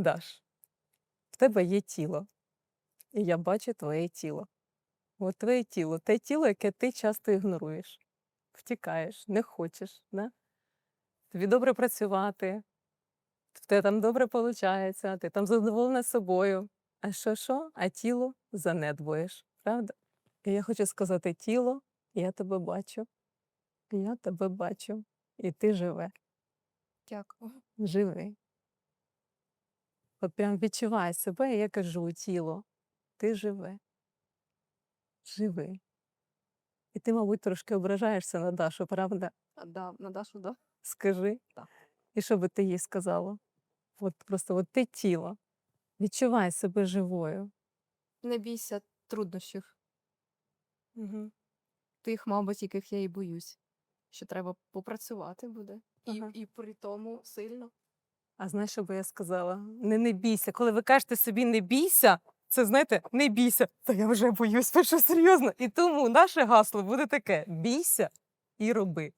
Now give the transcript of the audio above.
Даш, в тебе є тіло, і я бачу твоє тіло. От твоє тіло, те тіло, яке ти часто ігноруєш, втікаєш, не хочеш. Да? Тобі добре працювати, в тебе там добре виходить, ти там задоволена собою. А що, що? А тіло занедбуєш, правда? І я хочу сказати: тіло, я тебе бачу, я тебе бачу, і ти живе, Дякую. живий. От прям відчувай себе, і я кажу тіло, ти живе, живий. І ти, мабуть, трошки ображаєшся на Дашу, правда? Да, на Дашу, да. Скажи. Так. І що би ти їй сказала? От просто от ти тіло. Відчувай себе живою. Не бійся труднощів. Угу. Тих, мабуть, яких я і боюсь. Що треба попрацювати буде. І, Ага. і при тому сильно. А знаєш, що би я сказала? Не не бійся. Коли ви кажете собі не бійся, це знаєте, не бійся. Та я вже боюсь, що серйозно. І тому наше гасло буде таке: бійся і роби.